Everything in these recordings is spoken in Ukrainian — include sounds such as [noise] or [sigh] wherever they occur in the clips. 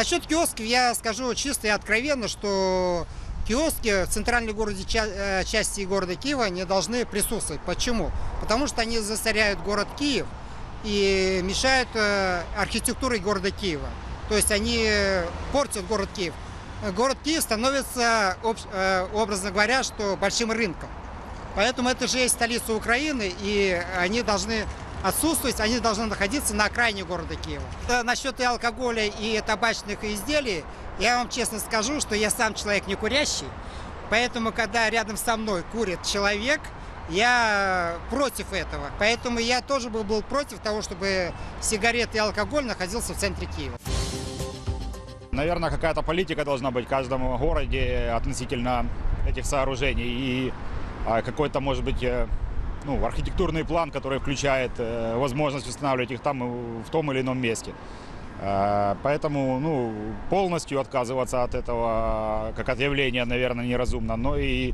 Насчет киосков я скажу чисто и откровенно, что киоски в центральной городе, э, части города Киева не должны присутствовать. Почему? Потому что они засоряют город Киев и мешают э, архитектуре города Киева. То есть они портят город Киев. Город Киев становится, э, образно говоря, что большим рынком. Поэтому это же есть столица Украины, и они должны отсутствовать, они должны находиться на окраине города Киева. Э, Насчет и алкоголя и табачных изделий, я вам честно скажу, что я сам человек не курящий, поэтому когда рядом со мной курит человек, я против этого. Поэтому я тоже был, был против того, чтобы сигареты и алкоголь находился в центре Киева. Наверное, какая-то политика должна быть в каждом городе относительно этих сооружений. И а, какой-то, может быть, э, ну, архитектурный план, который включает э, возможность устанавливать их там в том или ином месте. Э, Поэтому ну, полностью отказываться от этого как от явления, наверное, неразумно. Но и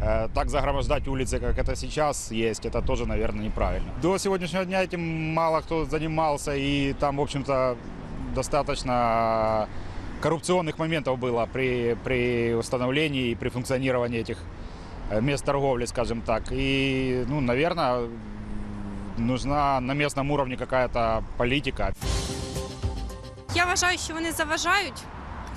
э, так загромождать улицы, как это сейчас есть, это тоже, наверное, неправильно. До сегодняшнего дня этим мало кто занимался, и там, в общем-то, достаточно коррупционных моментов было при, при установлении и при функционировании этих мест торговли, скажем так. И, ну, наверное, нужна на местном уровне какая-то политика. Я вважаю, що вони заважають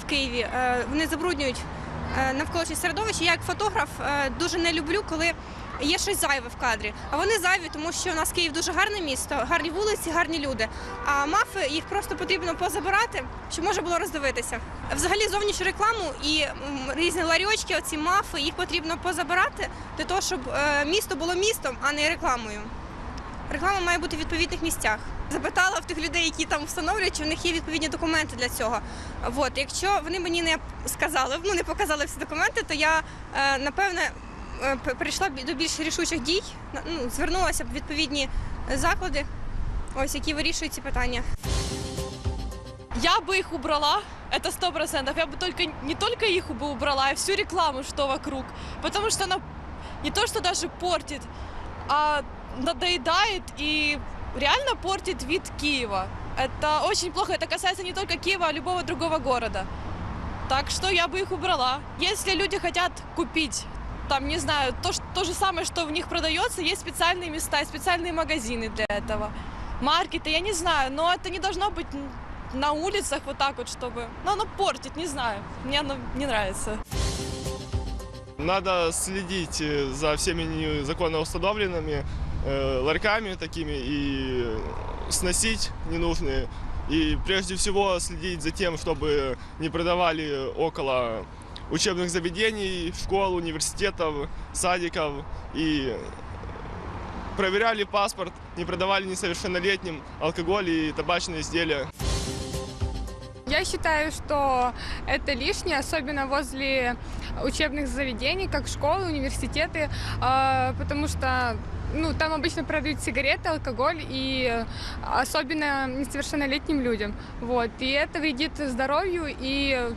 в Києві, е, вони забруднюють е, навколишнє середовище. Я як фотограф е, дуже не люблю, коли є щось зайве в кадрі. А вони зайві, тому що у нас Київ дуже гарне місто, гарні вулиці, гарні люди. А мафи їх просто потрібно позабирати, щоб можна було роздивитися. Взагалі зовнішню рекламу і різні ларьочки, оці мафи, їх потрібно позабирати для того, щоб е, місто було містом, а не рекламою. Реклама має бути в відповідних місцях. Запитала в тих людей, які там встановлюють, чи в них є відповідні документи для цього. От, якщо вони мені не сказали, ну не показали всі документи, то я е, напевне е, п- перейшла б до більш рішучих дій, на- ну, звернулася б в відповідні заклади, ось які вирішують ці питання. Я бы их убрала, это сто процентов. Я бы только не только их бы убрала, а всю рекламу, что вокруг. Потому что она не то, что даже портит, а надоедает и реально портит вид Киева. Это очень плохо. Это касается не только Киева, а любого другого города. Так что я бы их убрала. Если люди хотят купить там, не знаю, то, ш- то же самое, что в них продается, есть специальные места, специальные магазины для этого. Маркеты, я не знаю, но это не должно быть на улицах вот так вот, чтобы... Ну, оно портит, не знаю. Мне оно не нравится. Надо следить э, за всеми незаконно установленными э, ларьками такими и сносить ненужные. И прежде всего следить за тем, чтобы не продавали около учебных заведений, школ, университетов, садиков. И проверяли паспорт, не продавали несовершеннолетним алкоголь и табачные изделия. Я считаю, что это лишнее, особенно возле учебных заведений, как школы, университеты, а, потому что ну, там обычно продают сигареты, алкоголь, и особенно несовершеннолетним людям. Вот. И это вредит здоровью и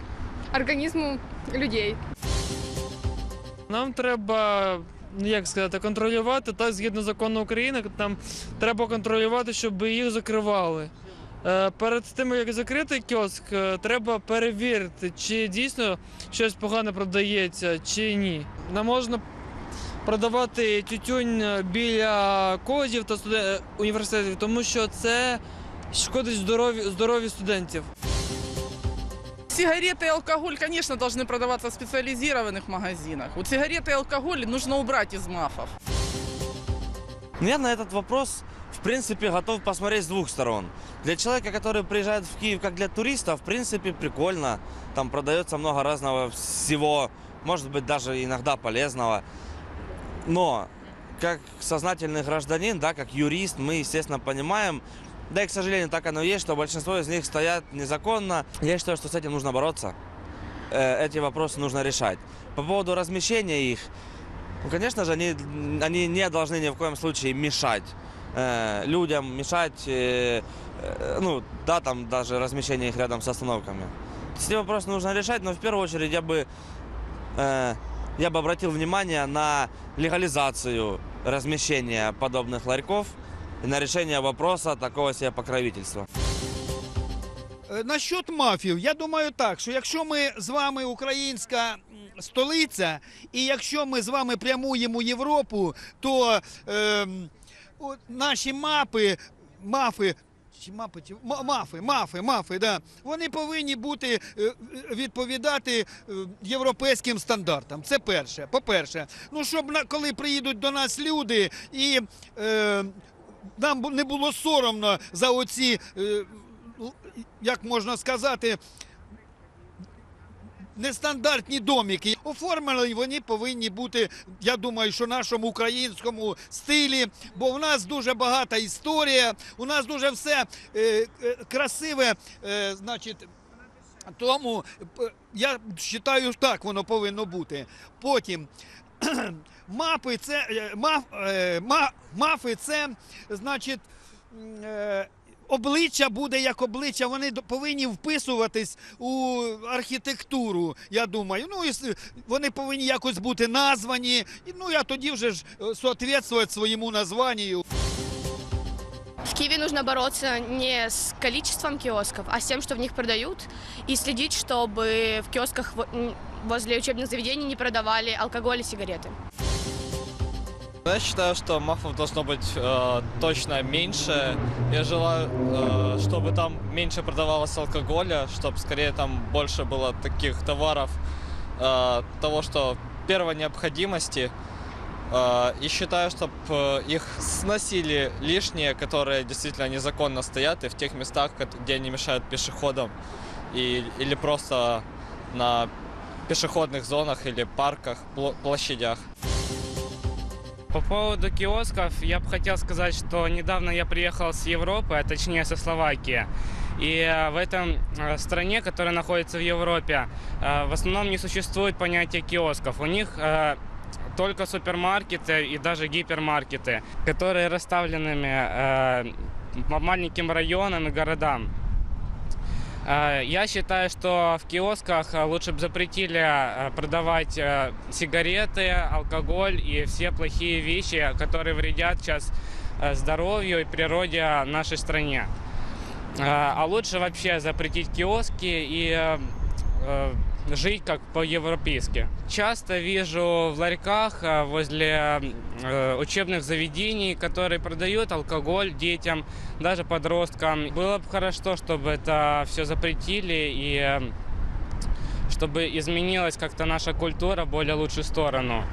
организму людей. Нам треба, ну як сказати, контролювати так згідно закону України. Нам треба контролювати, щоб їх закривали. Е, Перед тим, як закрити кіоск, е, треба перевірити, чи дійсно щось погане продається, чи ні. Не можна продавати тютюнь біля коледжів та університетів, тому що це шкодить здоров'ю здоров'ю студентів. Сигареты и алкоголь, конечно, должны продаваться в специализированных магазинах. Вот сигареты и алкоголь нужно убрать из мафов. Я на этот вопрос, в принципе, готов посмотреть с двух сторон. Для человека, который приезжает в Киев как для туриста, в принципе, прикольно. Там продается много разного всего, может быть, даже иногда полезного. Но, как сознательный гражданин, да, как юрист, мы, естественно, понимаем, да и, к сожалению, так оно и есть, что большинство из них стоят незаконно. Я считаю, что с этим нужно бороться. Э, Эти вопросы нужно решать. По поводу размещения их, ну, конечно же, они, они не должны ни в коем случае мешать э, людям, мешать, э, э, ну, да, там даже размещение их рядом с остановками. Эти вопросы нужно решать, но в первую очередь я бы, э, я бы обратил внимание на легализацию размещения подобных ларьков на решение вопроса такого себе покровительства. Е, Насчет мафів, я думаю так, що якщо ми з вами українська столиця, і якщо ми з вами прямуємо в Європу, то от наші мапи, мафи. Чи мапи, чи- мафи, мафи, мафи, да. Вони повинні бути е, відповідати е, європейським стандартам. Це перше. По-перше, ну щоб коли приїдуть до нас люди і е, нам не було соромно за оці, е, як можна сказати, нестандартні домики. Оформлені вони повинні бути, я думаю, що в нашому українському стилі, бо в нас дуже багата історія, у нас дуже все е, е, красиве, значить. Тому я вважаю, так воно повинно бути. Потім мапи це е, маф, е, ма, мафи це значить. м, е, Обличчя буде як обличчя, вони до- повинні вписуватись у архітектуру, я думаю. Ну, і с- вони повинні якось бути названі. І, ну, я тоді вже ж е, соответствувати своєму названню. В Киеве нужно бороться не с количеством киосков, а с тем, что в них продают, и следить, чтобы в киосках во- м, возле учебных заведений не продавали алкоголь и сигареты. Я считаю, что мафов должно быть э, точно меньше. Я желаю, э, чтобы там меньше продавалось алкоголя, чтобы скорее там больше было таких товаров, э, того, что первой необходимости. Э, и считаю, чтобы их сносили лишние, которые действительно незаконно стоят, и в тех местах, где они мешают пешеходам, и, или просто на пешеходных зонах или парках, пл- площадях. По поводу киосков, я бы хотел сказать, что недавно я приехал с Европы, а точнее со Словакии. И э, в этом э, стране, которая находится в Европе, э, в основном не существует понятия киосков. У них только супермаркеты и даже гипермаркеты, которые расставленными э, по маленьким районам и городам. Э, Я считаю, что в киосках э, лучше бы запретили э, продавать э, сигареты, алкоголь и все плохие вещи, которые вредят сейчас э, здоровью и природе нашей стране. Э, А лучше вообще запретить киоски и э, э, жить как по-европейски. Часто вижу в ларьках э, возле э, учебных заведений, которые продают алкоголь детям, даже подросткам. Было бы хорошо, чтобы это все запретили и э, чтобы изменилась как-то наша культура в более лучшую сторону.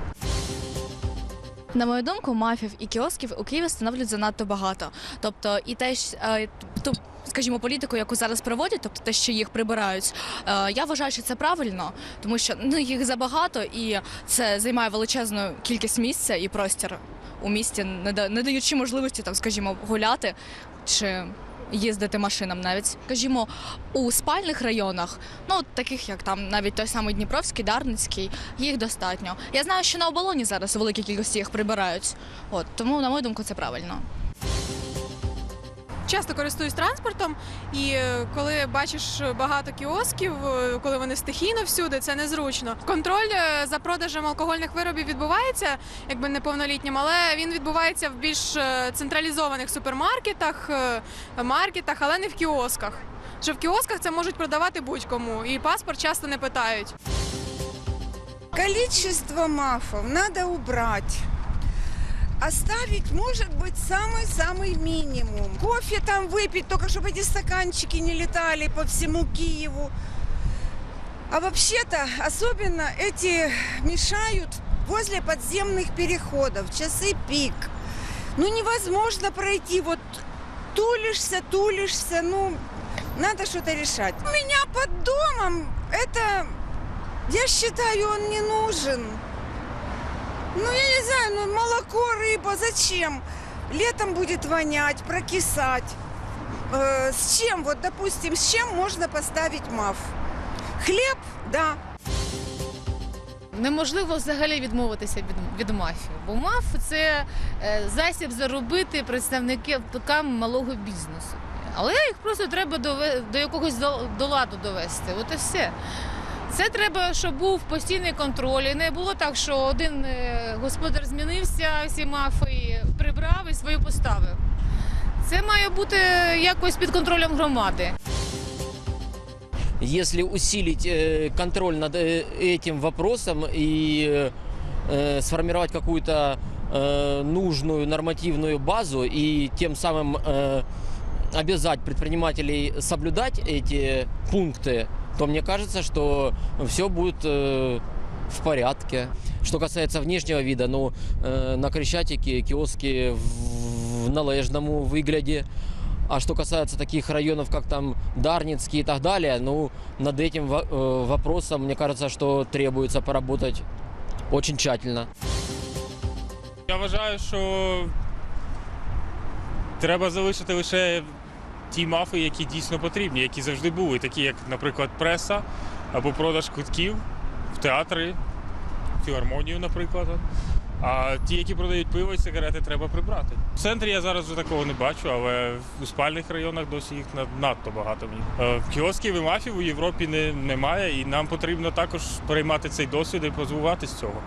На мою думку, мафів і кіосків у Києві становлять занадто багато. Тобто, і те, е, ту, скажімо, політику, яку зараз проводять, тобто те, що їх прибирають, е, я вважаю, що це правильно, тому що ну їх забагато, і це займає величезну кількість місця і простір у місті, не, да- не даючи можливості там, скажімо, гуляти чи. Їздити машинам навіть, скажімо, у спальних районах, ну таких як там навіть той самий Дніпровський, Дарницький, їх достатньо. Я знаю, що на оболоні зараз у великій кількості їх прибирають. От тому, на мою думку, це правильно. Часто користуюсь транспортом, і е, коли бачиш багато кіосків, е, коли вони стихійно всюди, це незручно. Контроль е, за продажем алкогольних виробів відбувається, якби неповнолітнім, але він відбувається в більш централізованих супермаркетах, маркетах, але не в кіосках. Що в кіосках це можуть продавати будь-кому, і паспорт часто не питають. Количество мафов надо убрать. Оставить, может быть, самый-самый минимум. Кофе там выпить, только чтобы эти стаканчики не летали по всему Киеву. А вообще-то, особенно эти мешают возле подземных переходов, часы пик. Ну, невозможно пройти, вот тулишься, тулишься, ну, надо что-то решать. У меня под домом это я считаю, он не нужен. Ну, я не знаю, ну, молоко, рыба, зачем? Летом будет вонять, прокисать. Э, с чем, вот, допустим, с чем можно поставить маф? Хлеб, да. Неможливо взагалі відмовитися від, від мафії, бо маф це е, засіб заробити представникам малого бізнесу. Але їх просто треба до, до якогось до, до ладу довести. От і все. Це треба, щоб був постійний контроль. І не було так, що один е, господар змінився, всі мафи прибрав і свою поставив. Це має бути якось під контролем громади. если усилить э, контроль над э, этим вопросом и э, сформировать какую-то э, нужную нормативную базу и тем самым э, обязать предпринимателей соблюдать эти пункты, то мне кажется, что все будет э, в порядке. Что касается внешнего вида, ну, э, на Крещатике киоски в, в належному выгляде. А что касается таких районов, как там Дарницкий и так далее, ну, над этим во- э, вопросом, мне кажется, что требуется поработать очень тщательно. Я вважаю, що треба залишити лише ті мафи, які дійсно потрібні, які завжди були, такі як, наприклад, преса або продаж квитків в театри, в філармонію, наприклад. А ті, які продають пиво і сигарети, треба прибрати. В центрі я зараз вже такого не бачу, але у спальних районах досі їх надто багато. Е, Кіосків і мафів у Європі не, немає, і нам потрібно також переймати цей досвід і позбуватись цього.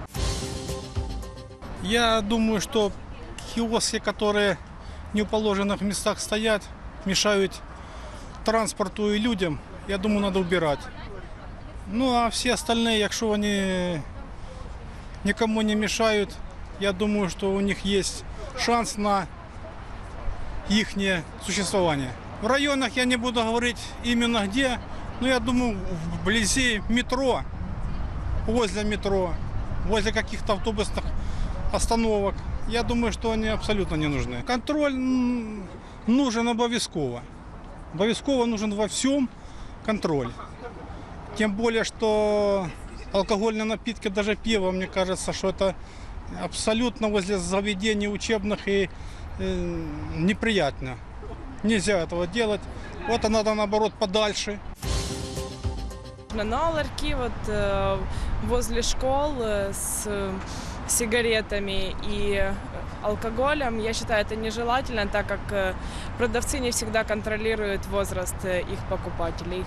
Я думаю, что киоски, которые не в положенных местах стоят, мешают транспорту и людям, я думаю, надо убирать. Ну а все остальные, якщо вони никому не мешают, я думаю, что у них есть шанс на их существование. В районах я не буду говорить именно где, но я думаю, вблизи метро, возле метро, возле каких-то автобусных остановок. Я думаю, что они абсолютно не нужны. Контроль нужен обовязково. Обовязково нужен во всем контроль. Тем более, что алкогольные напитки, даже пиво, мне кажется, что это абсолютно возле заведений учебных и э, неприятно. Нельзя этого делать. Вот надо наоборот подальше. На ларьки вот э, возле школ с э, сигаретами и алкоголем, я считаю, это нежелательно, так как э, продавцы не всегда контролируют возраст э, их покупателей.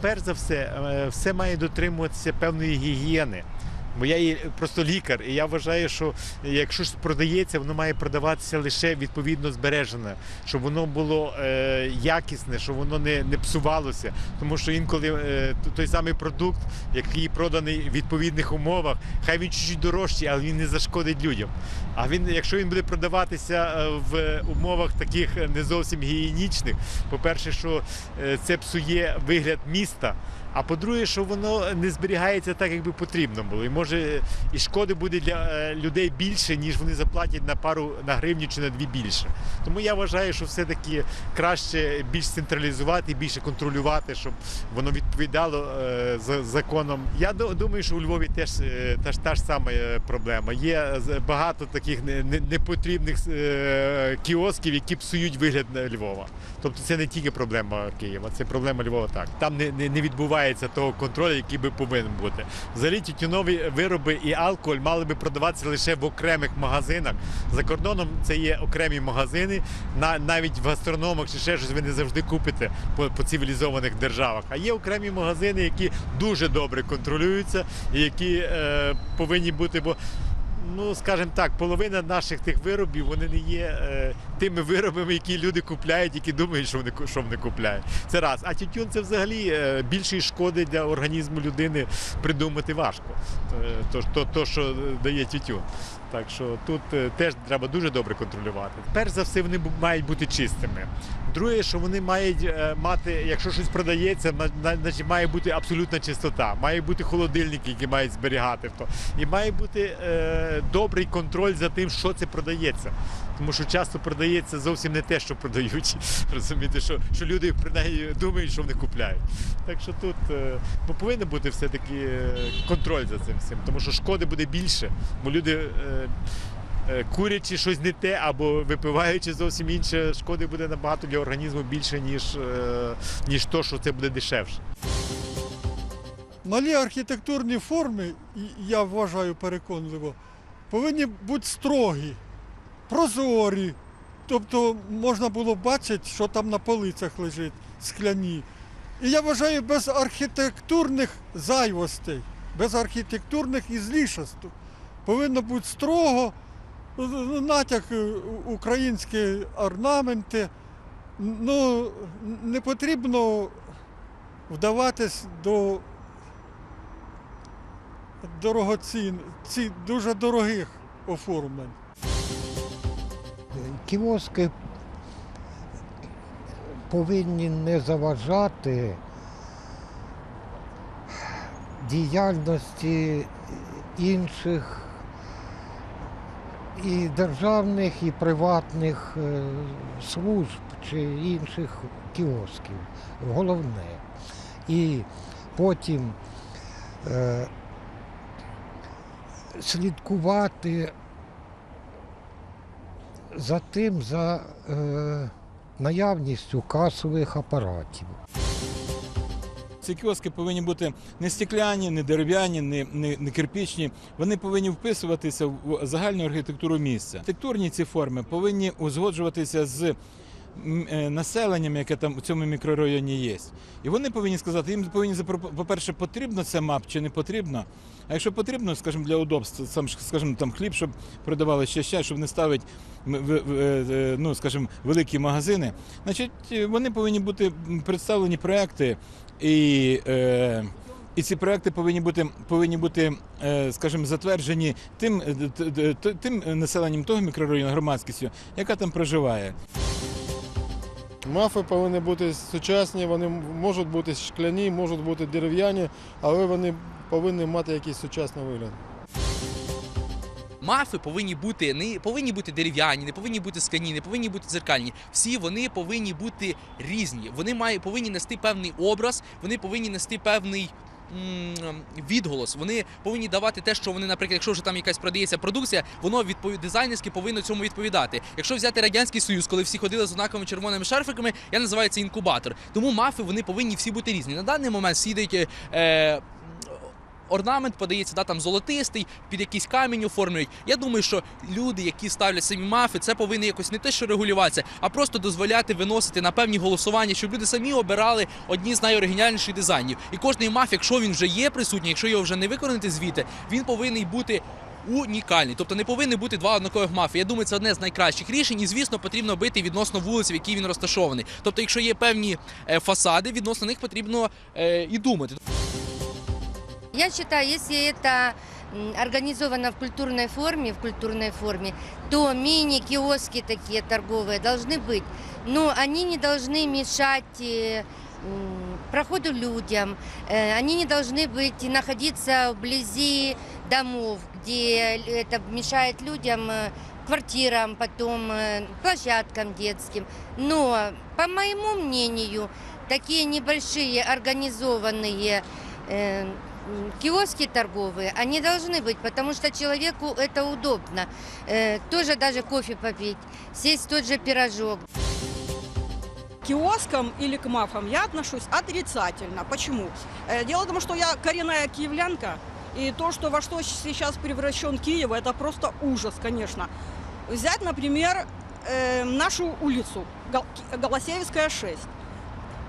перш за все, е, все має дотримуватися певної гігієни. Бо я є просто лікар, і я вважаю, що якщо щось продається, воно має продаватися лише відповідно збережене, щоб воно було е, якісне, щоб воно не, не псувалося. Тому що інколи е, той самий продукт, який проданий в відповідних умовах, хай він чуть-чуть дорожчий, але він не зашкодить людям. А він, якщо він буде продаватися е, в умовах таких не зовсім гігієнічних, по-перше, що е, це псує вигляд міста. А по-друге, що воно не зберігається так, як би потрібно було. І може і шкоди буде для е, людей більше, ніж вони заплатять на пару на гривню чи на дві більше. Тому я вважаю, що все-таки краще більш централізувати, більше контролювати, щоб воно відповідало е, за законом. Я думаю, що у Львові теж е, та ж та ж сама проблема. Є багато таких не- не- непотрібних кіосків, які псують вигляд Львова. Тобто це не тільки проблема Києва, це проблема Львова. Так там не, не, не відбувається того контролю, який би повинен бути. Взагалі тютюнові вироби і алкоголь мали би продаватися лише в окремих магазинах. За кордоном це є окремі магазини. На навіть в гастрономах чи ще щось ви не завжди купите по, по цивілізованих державах. А є окремі магазини, які дуже добре контролюються і які е, повинні бути. бо Ну, скажімо так, половина наших тих виробів вони не є е, тими виробами, які люди купляють, які думають, що вони що вони купляють. Це раз. А тютюн це взагалі е, більшої шкоди для організму людини придумати важко. Е, То, то, то, що дає тютюн. Так що тут е, теж треба дуже добре контролювати. Перш за все, вони мають бути чистими. Друге, що вони мають е, мати, якщо щось продається, на- на- значить має бути абсолютна чистота. Має бути холодильники, які мають зберігати. І має бути е, добрий контроль за тим, що це продається. Тому що часто продається зовсім не те, що продають. [laughs] Розумієте, що, що люди принаймні думають, що вони купляють. Так що тут ну, повинен бути все-таки е, контроль за цим всім, тому що шкоди буде більше, бо люди. е, Курячи щось не те або випиваючи зовсім інше, шкоди буде набагато для організму більше, ніж, ніж то, що це буде дешевше. Малі архітектурні форми, я вважаю переконливо, повинні бути строгі, прозорі. Тобто можна було бачити, що там на полицях лежить, скляні. І я вважаю, без архітектурних зайвостей, без архітектурних ізлішостей. Повинно бути строго, ну, натяк е, українські орнаменти. Ну, не потрібно вдаватись до дорогоцін, ці дуже дорогих оформлень. Кіоски повинні не заважати діяльності інших і державних, і приватних е, служб чи інших кіосків. Головне. І потім е, слідкувати за тим, за е, наявністю касових апаратів. Ці кіоски повинні бути не стекляні, не дерев'яні, не, не, не кирпічні. Вони повинні вписуватися в загальну архітектуру місця. Архітектурні ці форми повинні узгоджуватися з населенням, яке там у цьому мікрорайоні є. І вони повинні сказати, їм повинні по-перше, потрібно це мап чи не потрібно. А якщо потрібно, скажімо, для удобства, сам скажімо, там хліб, щоб продавали ще ще, щоб не ставити в- е, ну, скажімо, великі магазини, значить е, вони повинні бути представлені проекти і. Е, і ці проекти повинні бути повинні бути, е, скажімо, затверджені тим, е, тим населенням того мікрорайону, громадськістю, яка там проживає. Мафи повинні бути сучасні, вони можуть бути шкляні, можуть бути дерев'яні, але вони повинні мати якийсь сучасний вигляд. Мафи повинні бути не повинні бути дерев'яні, не повинні бути скляні, не повинні бути дзеркальні. Всі вони повинні бути різні. Вони мають повинні нести певний образ, вони повинні нести певний. Відголос, вони повинні давати те, що вони, наприклад, якщо вже там якась продається продукція, воно відпові... дизайнерськи повинно цьому відповідати. Якщо взяти радянський союз, коли всі ходили з однаковими червоними шарфиками, я називаю це інкубатор. Тому мафи вони повинні всі бути різні. На даний момент всі йдуть, е, орнамент подається, да, там золотистий, під якийсь камінь оформлюють. Я думаю, що люди, які ставлять самі мафи, це повинні якось не те, що регулюватися, а просто дозволяти виносити на певні голосування, щоб люди самі обирали одні з найоригінальніших дизайнів. І кожний маф, якщо він вже є присутній, якщо його вже не виконати звідти, він повинен бути. Унікальний, тобто не повинні бути два однакових мафи. Я думаю, це одне з найкращих рішень, і звісно, потрібно бити відносно вулиці, в якій він розташований. Тобто, якщо є певні е, фасади, відносно них потрібно е, і думати. Я считаю, если это организовано в культурной форме, в культурной форме, то мини-киоски такие торговые должны быть. Но они не должны мешать э, проходу людям. Э, Они не должны быть находиться вблизи домов, где это мешает людям, э, квартирам, потом площадкам детским. Но, по моему мнению, такие небольшие организованные киоски торговые, они должны быть, потому что человеку это удобно. Э, тоже даже кофе попить, сесть тот же пирожок. К киоскам или к мафам я отношусь отрицательно. Почему? Э, Дело в том, что я коренная киевлянка, и то, что во что сейчас превращен Киев, это просто ужас, конечно. Взять, например, э, нашу улицу, Голосеевская 6.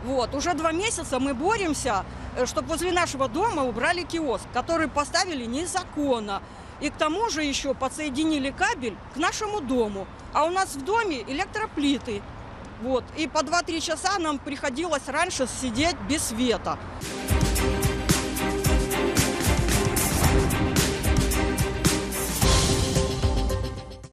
Вот, уже два месяца мы боремся, чтобы возле нашего дома убрали киоск, который поставили незаконно. И к тому же еще подсоединили кабель к нашему дому. А у нас в доме электроплиты. Вот. И по 2-3 часа нам приходилось раньше сидеть без света.